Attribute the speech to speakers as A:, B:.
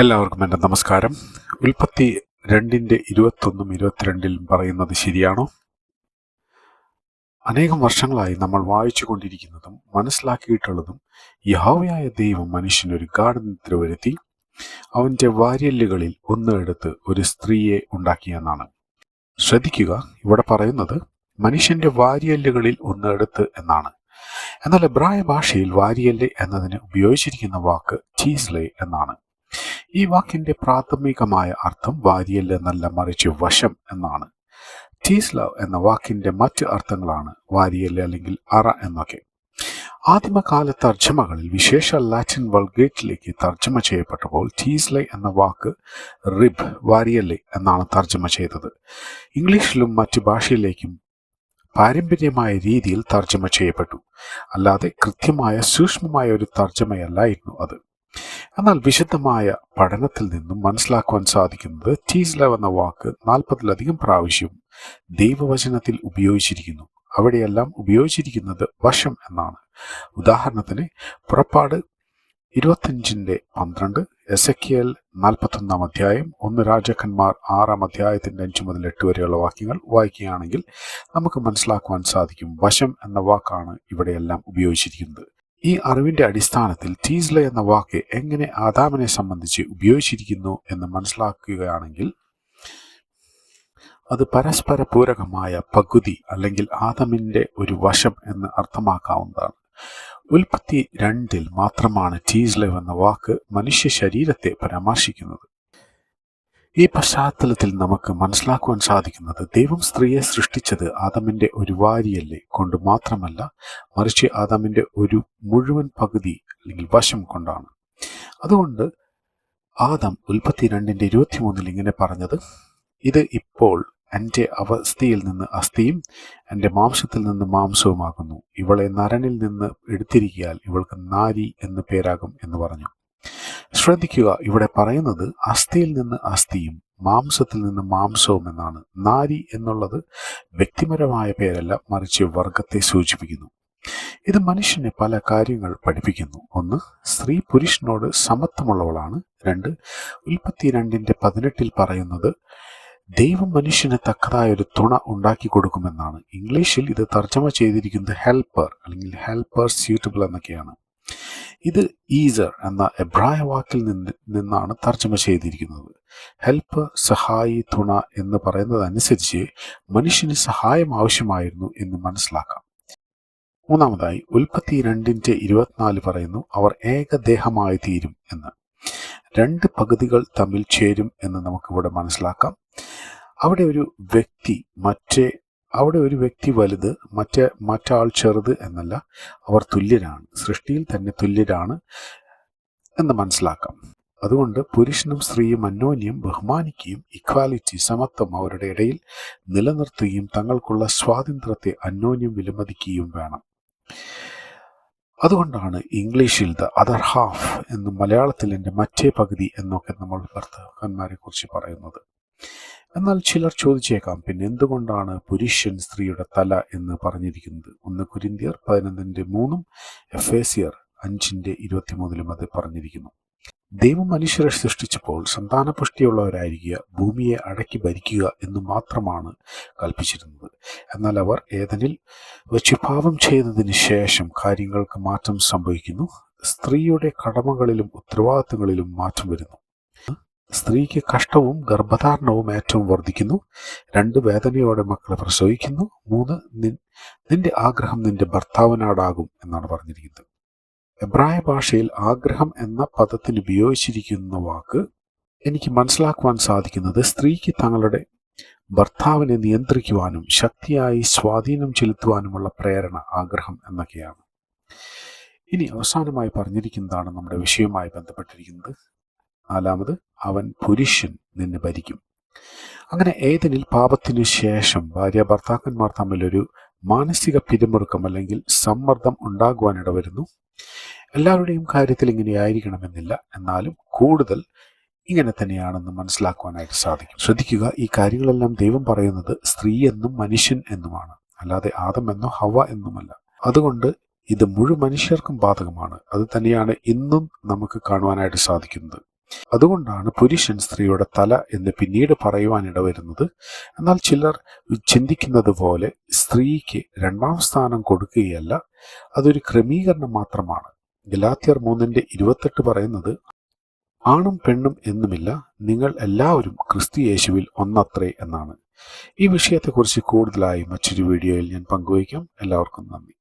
A: എല്ലാവർക്കും എന്റെ നമസ്കാരം. ഉൽപ്പത്തി രണ്ടിന്റെ ഇരുപത്തൊന്നും ഇരുപത്തിരണ്ടിലും പറയുന്നത് ശരിയാണോ? അനേകം വർഷങ്ങളായി നമ്മൾ വായിച്ചു കൊണ്ടിരിക്കുന്നതും മനസ്സിലാക്കിയിട്ടുള്ളതും യഹോവയായ ദൈവം മനുഷ്യനൊരു ഗാഠനിദ്ര വരുത്തി അവന്റെ വാര്യല്ലുകളിൽ ഒന്ന് എടുത്ത് ഒരു സ്ത്രീയെ ഉണ്ടാക്കിയെന്നാണ് ശ്രദ്ധിക്കുക ഇവിടെ പറയുന്നത് മനുഷ്യന്റെ വാര്യല്ലുകളിൽ ഒന്ന് എടുത്ത് എന്നാണ്. എന്നാൽ എബ്രായ ഭാഷയിൽ വാരിയല്ല് എന്നതിന് ഉപയോഗിച്ചിരിക്കുന്ന വാക്ക് ചീസ്ലെ എന്നാണ്. ഈ വാക്കിന്റെ പ്രാഥമികമായ അർത്ഥം വാരിയൽ നല്ല മറിച്ച് വശം എന്നാണ്. ടീസ്ലവ് എന്ന വാക്കിന്റെ മറ്റ് അർത്ഥങ്ങളാണ് വാരിയൽ അല്ലെങ്കിൽ അറ എന്നൊക്കെ. ആദിമകാല തർജമകളിൽ വിശേഷ ലാറ്റിൻ വൾഗേറ്റിലേക്ക് തർജമ ചെയ്യപ്പെട്ടപ്പോൾ ടീസ്ലെ എന്ന വാക്ക് റിബ് വാരിയല്ലെ എന്നാണ് തർജമ ചെയ്തത്. ഇംഗ്ലീഷിലും മറ്റു ഭാഷയിലേക്കും പാരമ്പര്യമായ രീതിയിൽ തർജമ ചെയ്യപ്പെട്ടു. അല്ലാതെ കൃത്യമായ സൂക്ഷ്മമായ ഒരു തർജമയല്ലായിരുന്നു അത്. എന്നാൽ വിശദമായ പഠനത്തിൽ നിന്നും മനസ്സിലാക്കുവാൻ സാധിക്കുന്നത് ടീസ്ലവ് എന്ന വാക്ക് നാൽപ്പതിലധികം പ്രാവശ്യം ദൈവവചനത്തിൽ ഉപയോഗിച്ചിരിക്കുന്നു. അവിടെയെല്ലാം ഉപയോഗിച്ചിരിക്കുന്നത് വശം എന്നാണ്. ഉദാഹരണത്തിന് പുറപ്പാട് ഇരുപത്തിയഞ്ചിന്റെ പന്ത്രണ്ട് എസ് എ കെ എൽ നാൽപ്പത്തൊന്നാം അധ്യായം ഒന്ന് രാജാക്കന്മാർ ആറാം അധ്യായത്തിന്റെ അഞ്ചു മുതൽ എട്ട് വരെയുള്ള വാക്യങ്ങൾ വായിക്കുകയാണെങ്കിൽ നമുക്ക് മനസ്സിലാക്കുവാൻ സാധിക്കും വശം എന്ന വാക്കാണ് ഇവിടെയെല്ലാം ഉപയോഗിച്ചിരിക്കുന്നത്. ഈ അറിവിന്റെ അടിസ്ഥാനത്തിൽ ടീസ്ല എന്ന വാക്ക് എങ്ങനെ ആദാമിനെ സംബന്ധിച്ച് ഉപയോഗിച്ചിരിക്കുന്നു എന്ന് മനസ്സിലാക്കുകയാണെങ്കിൽ അത് പരസ്പര പൂരകമായ പകുതി അല്ലെങ്കിൽ ആദമിന്റെ ഒരു വശം എന്ന് അർത്ഥമാക്കാവുന്നതാണ്. ഉൽപ്പത്തി രണ്ടിൽ മാത്രമാണ് ടീസ്ലവ് എന്ന വാക്ക് മനുഷ്യ ശരീരത്തെ പരാമർശിക്കുന്നത്. ഈ പശ്ചാത്തലത്തിൽ നമുക്ക് മനസ്സിലാക്കുവാൻ സാധിക്കുന്നത് ദൈവം സ്ത്രീയെ സൃഷ്ടിച്ചത് ആദമിന്റെ ഒരു വാരിയല്ലേ കൊണ്ട് മാത്രമല്ല മറിച്ച് ആദമിന്റെ ഒരു മുഴുവൻ പകുതി അല്ലെങ്കിൽ വശം കൊണ്ടാണ്. അതുകൊണ്ട് ആദം ഉൽപ്പത്തി രണ്ടിന്റെ ഇരുപത്തിമൂന്നിൽ ഇങ്ങനെ പറഞ്ഞത് ഇത് ഇപ്പോൾ എന്റെ അവസ്ഥയിൽ നിന്ന് അസ്ഥിയും എന്റെ മാംസത്തിൽ നിന്ന് മാംസവുമാകുന്നു. ഇവളെ നരനിൽ നിന്ന് എടുത്തിരിക്കിയാൽ ഇവൾക്ക് നാരി എന്ന് പേരാകും എന്ന് പറഞ്ഞു. ശ്രദ്ധിക്കുക ഇവിടെ പറയുന്നത് അസ്ഥിയിൽ നിന്ന് അസ്ഥിയും മാംസത്തിൽ നിന്ന് മാംസവും എന്നാണ്. നാരി എന്നുള്ളത് വ്യക്തിപരമായ പേരല്ല മറിച്ച് വർഗത്തെ സൂചിപ്പിക്കുന്നു. ഇത് മനുഷ്യനെ പല കാര്യങ്ങൾ പഠിപ്പിക്കുന്നു. ഒന്ന് സ്ത്രീ പുരുഷനോട് സമത്വമുള്ളവളാണ്. രണ്ട് ഉൽപ്പത്തി രണ്ടിന്റെ പതിനെട്ടിൽ പറയുന്നത് ദൈവം മനുഷ്യന് തക്കതായ ഒരു തുണ ഉണ്ടാക്കി കൊടുക്കുമെന്നാണ്. ഇംഗ്ലീഷിൽ ഇത് തർജമ ചെയ്തിരിക്കുന്നത് ഹെൽപ്പർ അല്ലെങ്കിൽ ഹെൽപ്പർ സ്യൂട്ടബിൾ എന്നൊക്കെയാണ്. ഇത് ഈസർ എന്ന എബ്രായ വാക്കിൽ നിന്ന് നിന്നാണ് തർജമ ചെയ്തിരിക്കുന്നത്. ഹെൽപ്പ് സഹായി തുണ എന്ന് പറയുന്നതനുസരിച്ച് മനുഷ്യന് സഹായം ആവശ്യമായിരുന്നു എന്ന് മനസ്സിലാക്കാം. മൂന്നാമതായി ഉൽപ്പത്തി രണ്ടിന്റെ ഇരുപത്തിനാല് പറയുന്നു അവർ ഏകദേഹമായി തീരും എന്ന്. രണ്ട് പകുതികൾ തമ്മിൽ ചേരും എന്ന് നമുക്കിവിടെ മനസ്സിലാക്കാം. അവിടെ ഒരു വ്യക്തി മറ്റേ അവിടെ ഒരു വ്യക്തി വലുത് മറ്റേ മറ്റാൾ ചെറുത് എന്നല്ല അവർ തുല്യരാണ് സൃഷ്ടിയിൽ തന്നെ തുല്യരാണ് എന്ന് മനസ്സിലാക്കാം. അതുകൊണ്ട് പുരുഷനും സ്ത്രീയും അന്യോന്യം ബഹുമാനിക്കുകയും ഇക്വാലിറ്റി സമത്വം അവരുടെ ഇടയിൽ നിലനിർത്തുകയും തങ്ങൾക്കുള്ള സ്വാതന്ത്ര്യത്തെ അന്യോന്യം വിലമതിക്കുകയും വേണം. അതുകൊണ്ടാണ് ഇംഗ്ലീഷിൽ ദ അതർ ഹാഫ് എന്നും മലയാളത്തിൽ എന്റെ മറ്റേ പകുതി എന്നൊക്കെ നമ്മൾ ഭർത്താക്കന്മാരെ കുറിച്ച് പറയുന്നത്. എന്നാൽ ചിലർ ചോദിച്ചേക്കാം പിന്നെ എന്തുകൊണ്ടാണ് പുരുഷൻ സ്ത്രീയുടെ തല എന്ന് പറഞ്ഞിരിക്കുന്നത്? ഒന്ന് കുരിന്തിയർ പതിനൊന്നിന്റെ മൂന്നും എഫ് എ സിയർ അഞ്ചിന്റെ ഇരുപത്തിമൂന്നിലും അത് പറഞ്ഞിരിക്കുന്നു. ദൈവം മനുഷ്യരെ സൃഷ്ടിച്ചപ്പോൾ സന്താനപുഷ്ടിയുള്ളവരായിരിക്കുക ഭൂമിയെ അടക്കി ഭരിക്കുക എന്ന് മാത്രമാണ് കൽപ്പിച്ചിരുന്നത്. എന്നാൽ അവർ ഏതനിൽ വെച്ച് പാപം ചെയ്തതിന് ശേഷം കാര്യങ്ങൾക്ക് മാറ്റം സംഭവിക്കുന്നു. സ്ത്രീയുടെ കടമകളിലും ഉത്തരവാദിത്തങ്ങളിലും മാറ്റം വരുന്നു. സ്ത്രീക്ക് കഷ്ടവും ഗർഭധാരണവും ഏറ്റവും വർദ്ധിക്കുന്നു. രണ്ട് വേദനയോടെ മക്കളെ പ്രസവിക്കുന്നു. മൂന്ന് നിന്റെ ആഗ്രഹം നിന്റെ ഭർത്താവിനാടാകും എന്നാണ് പറഞ്ഞിരിക്കുന്നത്. എബ്രായ ഭാഷയിൽ ആഗ്രഹം എന്ന പദത്തിന് ഉപയോഗിച്ചിരിക്കുന്ന വാക്ക് എനിക്ക് മനസ്സിലാക്കുവാൻ സാധിക്കുന്നത് സ്ത്രീക്ക് തങ്ങളുടെ ഭർത്താവിനെ നിയന്ത്രിക്കുവാനും ശക്തിയായി സ്വാധീനം ചെലുത്തുവാനുമുള്ള പ്രേരണ ആഗ്രഹം എന്നൊക്കെയാണ്. ഇനി അവസാനമായി പറഞ്ഞിരിക്കുന്നതാണ് നമ്മുടെ വിഷയവുമായി ബന്ധപ്പെട്ടിരിക്കുന്നത്. നാലാമത് അവൻ പുരുഷൻ നിന്നെ ഭരിക്കും. അങ്ങനെ ഏതിനിൽ പാപത്തിനു ശേഷം ഭാര്യ ഭർത്താക്കന്മാർ തമ്മിലൊരു മാനസിക പിരിമുറുക്കം അല്ലെങ്കിൽ സമ്മർദ്ദം ഉണ്ടാകുവാനിട വരുന്നു എല്ലാവരുടെയും കാര്യത്തിൽ ഇങ്ങനെ ആയിരിക്കണമെന്നില്ല. എന്നാലും കൂടുതൽ ഇങ്ങനെ തന്നെയാണെന്ന് മനസ്സിലാക്കുവാനായിട്ട് സാധിക്കും. ശ്രദ്ധിക്കുക ഈ കാര്യങ്ങളെല്ലാം ദൈവം പറയുന്നത് സ്ത്രീ എന്നും മനുഷ്യൻ എന്നുമാണ്. അല്ലാതെ ആദം എന്നോ ഹവ എന്നുമല്ല. അതുകൊണ്ട് ഇത് മുഴുവൻ മനുഷ്യർക്കും ബാധകമാണ്. അത് തന്നെയാണ് ഇന്നും നമുക്ക് കാണുവാനായിട്ട് സാധിക്കുന്നത്. അതുകൊണ്ടാണ് പുരുഷൻ സ്ത്രീയുടെ തല എന്ന് പിന്നീട് പറയുവാനിട വരുന്നത് എന്നാൽ ചിലർ ചിന്തിക്കുന്നത് പോലെ സ്ത്രീക്ക് രണ്ടാം സ്ഥാനം കൊടുക്കുകയല്ല അതൊരു ക്രമീകരണം മാത്രമാണ്. ഗലാത്തിയർ മൂന്നിന്റെ ഇരുപത്തെട്ട് പറയുന്നത് ആണും പെണ്ണും എന്നുമില്ല നിങ്ങൾ എല്ലാവരും ക്രിസ്തു യേശുവിൽ ഒന്നത്രേ എന്നാണ്. ഈ വിഷയത്തെക്കുറിച്ച് കൂടുതലായി മറ്റൊരു വീഡിയോയിൽ ഞാൻ പങ്കുവയ്ക്കാം. എല്ലാവർക്കും നന്ദി.